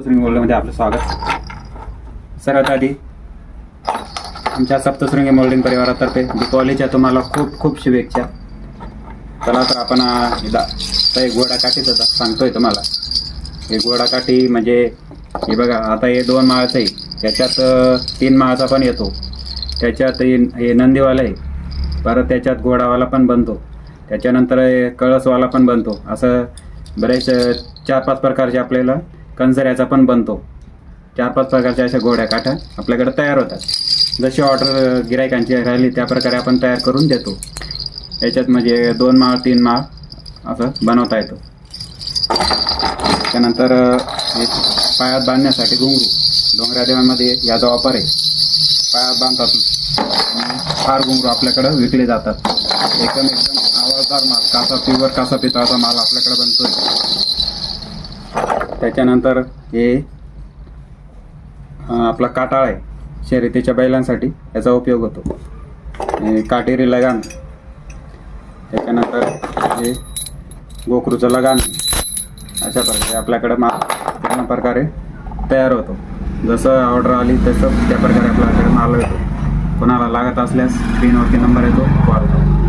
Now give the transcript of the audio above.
सप्तशृंगी मोल्डमध्ये आपलं स्वागत. सर्वात आधी आमच्या सप्तशृंगी मोल्डिंग परिवारातर्फे दीपावलीच्या तुम्हाला खूप खूप शुभेच्छा. चला तर आपण आता एक गोडा काठीचं सांगतोय तुम्हाला. हे गोडा काठी म्हणजे हे बघा आता हे दोन माळाचं आहे. त्याच्यात तीन माळाचा पण येतो. त्याच्यात हे नंदीवाला आहे. परत त्याच्यात घोडावाला पण बनतो. त्याच्यानंतर कळसवाला पण बनतो. असं बरेच चार पाच प्रकारचे आपल्याला कंजऱ्याचा पण बनतो. चार पाच प्रकारच्या अशा गोड्या काठ्या आपल्याकडे तयार होतात. जशी ऑर्डर गिरायकांची राहिली त्या प्रकारे आपण तयार करून देतो. याच्यात म्हणजे दोन माळ तीन माळ असं बनवता येतो. त्यानंतर पायात बांधण्यासाठी घुंगरू. डोंगरा देवांमध्ये याचा वापर आहे. पायात बांधतात. फार घुंगरू आपल्याकडं विकले जातात. एकदम एकदम आवाजदार माल कासा प्युअर कासा पितळाचा माल आपल्याकडे बनतोय. त्याच्यानंतर हे आपला काटाळ आहे शर्यतीच्या बैलांसाठी याचा उपयोग होतो. काटेरी लगान त्याच्यानंतर हे गोखरूचं लगान अशा प्रकारे आपल्याकडे मा पूर्ण प्रकारे तयार होतो. जसं ऑर्डर आली तसं त्या प्रकारे आपल्याकडे माल येतो. कोणाला लागत असल्यास स्क्रीनवरती नंबर येतो. कॉल करा